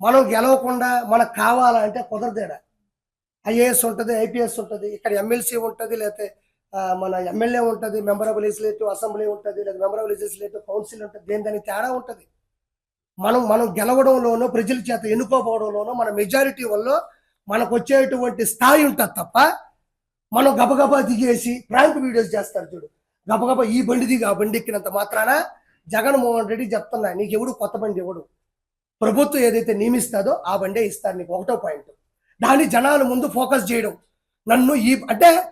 మనం గెలవకుండా మనకు కావాలంటే కుదరదేడా. ఐఏఎస్ ఉంటుంది ఐపీఎస్ ఉంటుంది ఇక్కడ ఎమ్మెల్సీ ఉంటుంది లేకపోతే మన ఎమ్మెల్యే ఉంటుంది మెంబర్ ఆఫ్ లెజిస్లేటివ్ అసెంబ్లీ ఉంటుంది లేదా మెంబర్ ఆఫ్ లెజిస్లేటివ్ కౌన్సిల్ ఉంటుంది దేని దానికి తేడా ఉంటుంది? మనం మనం గెలవడంలోనో ప్రజల చేత ఎన్నుకోపోవడంలోనో మన మెజారిటీ వల్ల మనకు వచ్చేటువంటి స్థాయి ఉంటుంది తప్ప మనం గబగబా దిగేసి ప్రాంక్ వీడియోస్ చేస్తారు చూడు. గబగబా ఈ బండి దిగి ఆ బండి ఎక్కినంత మాత్రాన జగన్మోహన్ రెడ్డి చెప్తున్నా నీకు ఎవడు కొత్త బండి ఎవడు? ప్రభుత్వం ఏదైతే నియమిస్తాదో ఆ బండే ఇస్తారు నీకు ఒకటో పాయింట్. దాన్ని జనాల ముందు ఫోకస్ చేయడం. నన్ను ఈ అంటే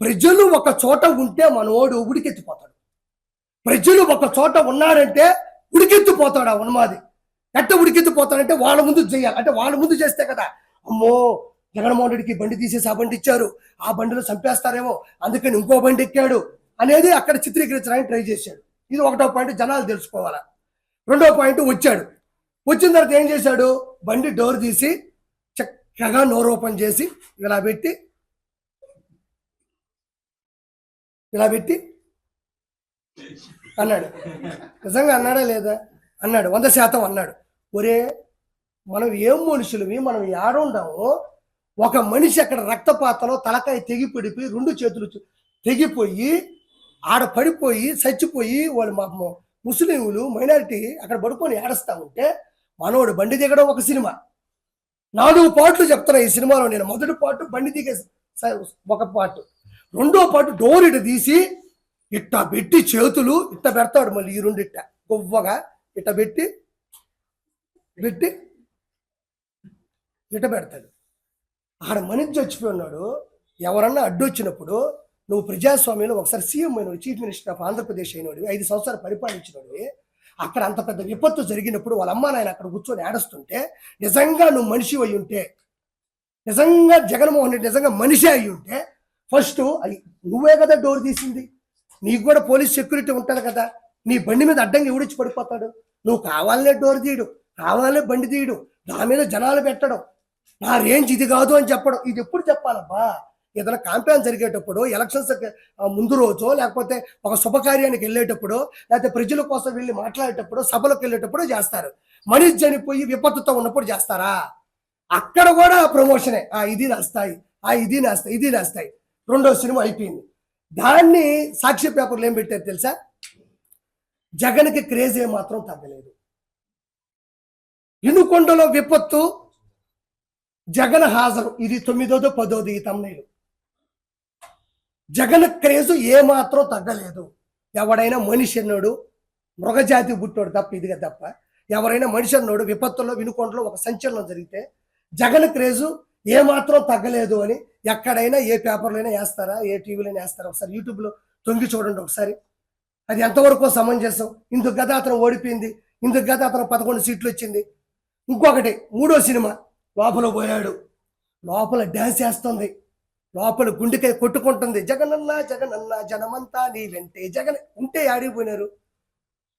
ప్రజలు ఒక చోట ఉంటే మనోడు ఉడికెత్తిపోతాడు. ప్రజలు ఒక చోట ఉన్నారంటే ఉడికెత్తిపోతాడు ఆ ఉన్మాది ఎట్ట ఉడికెత్తిపోతాడంటే వాళ్ళ ముందు చేయాలి. అంటే వాళ్ళ ముందు చేస్తే కదా. అమ్మో జగన్మోహన్ రెడ్డికి బండి తీసేసి ఆ బండి ఇచ్చారు. ఆ బండిలో చంపేస్తారేమో. అందుకని ఇంకో బండి ఎక్కాడు అనేది అక్కడ చిత్రీకరించడానికి ట్రై చేశాడు. ఇది ఒకటో పాయింట్ జనాలు తెలుసుకోవాలా. రెండో పాయింట్ వచ్చాడు. వచ్చిన తర్వాత ఏం చేశాడు? బండి డోర్ తీసి చక్కగా నోరు ఓపెన్ చేసి ఇలా పెట్టి ఇలా పెట్టి అన్నాడు. నిజంగా అన్నాడా లేదా? అన్నాడు. వంద శాతం అన్నాడు. ఒరే మనం ఏం మనుషులవి మనం ఏడుండాము ఒక మనిషి అక్కడ రక్తపాతలో తలకాయ తెగిపడిపోయి రెండు చేతులు తెగిపోయి ఆడ పడిపోయి చచ్చిపోయి వాళ్ళు మా మా ముస్లింలు మైనారిటీ అక్కడ పడుకొని ఏడుస్తా ఉంటే మనోడు బండి దిగడం ఒక సినిమా. నాలుగు పాటలు చెప్తున్నా ఈ సినిమాలో నేను. మొదటి పాటు బండి దిగే ఒక పాటు. రెండో పాటు డోర్ ఇటు తీసి ఇట్ట పెట్టి చేతులు ఇట్ట పెడతాడు మళ్ళీ ఈ రెండు ఇట్ట కొవ్వగా ఇట్ట పెట్టి పెట్టి ఇట్ట పెడతాడు. ఆడ మనిషి చచ్చిపోయి ఉన్నాడు. ఎవరన్నా అడ్డొచ్చినప్పుడు నువ్వు ప్రజాస్వామ్యంలో ఒకసారి సీఎం అయినోడు చీఫ్ మినిస్టర్ ఆఫ్ ఆంధ్రప్రదేశ్ అయినోడు ఐదు సంవత్సరాలు పరిపాలించినోడివి అక్కడ అంత పెద్ద విపత్తు జరిగినప్పుడు వాళ్ళ అమ్మ నాయన అక్కడ కూర్చొని ఏడుస్తుంటే నిజంగా నువ్వు మనిషి అయి ఉంటే నిజంగా జగన్మోహన్ రెడ్డి నిజంగా మనిషి అయి ఉంటే ఫస్ట్ అయి నువ్వే కదా డోర్ తీసింది. నీకు కూడా పోలీస్ సెక్యూరిటీ ఉంటుంది కదా. నీ బండి మీద అడ్డంగా ఎవడిచ్చి పడిపోతాడు. నువ్వు కావాలనే డోర్ తీయడు. కావాలనే బండి తీయడు. నా మీద జనాలు పెట్టడం. నా రేంజ్ ఇది కాదు అని చెప్పడం. ఇది ఎప్పుడు చెప్పాలబ్బా? ఏదైనా కాంపెయిన్ జరిగేటప్పుడు ఎలక్షన్స్ ముందు రోజు లేకపోతే ఒక శుభకార్యానికి వెళ్ళేటప్పుడు లేకపోతే ప్రజల కోసం వెళ్ళి మాట్లాడేటప్పుడు సభలకు వెళ్ళేటప్పుడు చేస్తారు. మనిషి చనిపోయి విపత్తుతో ఉన్నప్పుడు చేస్తారా? అక్కడ కూడా ప్రమోషనే ఆ ఇది నేస్తాయి ఆ ఇది నేస్తాయి ఇది నేస్తాయి రెండో సినిమా అయిపోయింది. దాన్ని సాక్షి పేపర్లు ఏం పెట్టారు తెలుసా? జగన్కి క్రేజ్ ఏ మాత్రం తగ్గలేదు. ఇనుకొండలో విపత్తు జగన్ హాజరు. ఇది తొమ్మిదోదో పదోది ఈ జగన్ క్రేజు ఏమాత్రం తగ్గలేదు. ఎవడైనా మనిషి అన్నాడు మృగజాతి పుట్టాడు తప్ప ఇదిగా తప్ప ఎవరైనా మనిషి అన్నాడు విపత్తులో వినుకొండలో ఒక సంచలనం జరిగితే జగన్ క్రేజు ఏమాత్రం తగ్గలేదు అని ఎక్కడైనా ఏ పేపర్లైనా వేస్తారా? ఏ టీవీలైనా వేస్తారా? ఒకసారి యూట్యూబ్లో తొంగి చూడండి ఒకసారి. అది ఎంతవరకు సమంజసం? ఇందుకు గత అతను ఓడిపోయింది. ఇందుకు గత అతను పదకొండు సీట్లు వచ్చింది. ఇంకొకటి మూడో సినిమా లోపల పోయాడు. లోపల డ్యాన్స్ వేస్తుంది. లోపల గుండెకాయ కొట్టుకుంటుంది. జగనన్న జగనన్న జనమంతా నీ వెంటే. జగన్ ఉంటే ఆడిపోయినారు.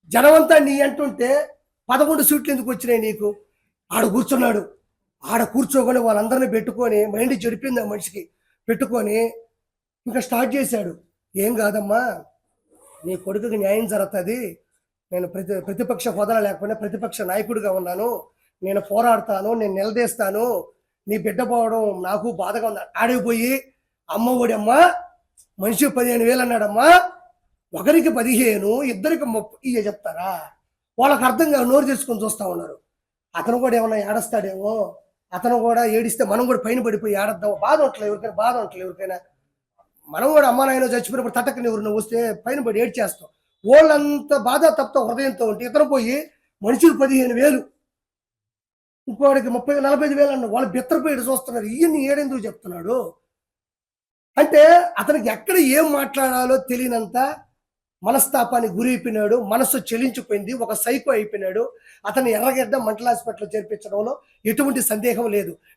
జనమంతా నీ అంటుంటే పదకొండు సీట్లు ఎందుకు వచ్చినాయి నీకు? ఆడ కూర్చున్నాడు. ఆడ కూర్చోకొని వాళ్ళందరినీ పెట్టుకొని మైండ్ చెడిపోయింది ఆ మనిషికి. పెట్టుకొని ఇంకా స్టార్ట్ చేశాడు. ఏం కాదమ్మా? నీ కొడుకుకి న్యాయం జరుగుతుంది. నేను ప్రతి ప్రతిపక్ష హోదా లేకపోయినా ప్రతిపక్ష నాయకుడిగా ఉన్నాను. నేను పోరాడతాను. నేను నిలదీస్తాను. నీ బిడ్డ పోవడం నాకు బాధగా ఉంది. ఆడిపోయి అమ్మ ఒడమ్మా మనిషి పదిహేను వేలు అన్నాడమ్మా ఒకరికి పదిహేను ఇద్దరికి ముప్పై ఇయ్య చెప్తారా? వాళ్ళకి అర్థం కాదు నోరు చేసుకొని చూస్తా ఉన్నారు. అతను కూడా ఏమన్నా ఏడస్తాడేమో? అతను కూడా ఏడిస్తే మనం కూడా పైన పడిపోయి ఏడద్దాం బాధ ఉంటలే ఎవరికైనా బాధ ఉంటలే ఎవరికైనా. మనం కూడా అమ్మ నాయన చచ్చిపోయినప్పుడు తట్టకని ఎవరిని వస్తే పైన పడి ఏడ్చేస్తాం. వాళ్ళంత బాధ తప్ప హృదయంతో ఉంటే ఇతను పోయి మనుషులు పదిహేను వేలు ఇంకోడికి ముప్పై నలభై ఐదు వేలు అన్న వాళ్ళు బిత్తరపోయి చూస్తున్నారు. ఈయన్ని ఏడెందుకు చెప్తున్నాడు? అంటే అతనికి ఎక్కడ ఏం మాట్లాడాలో తెలియనంత మనస్తాపానికి గురి అయిపోయినాడు మనస్సు చెలించిపోయింది. ఒక సైకో అయిపోయినాడు. అతను ఎర్రగడ్డ మంటల హాస్పిటల్ చేర్పించడంలో ఎటువంటి సందేహం లేదు.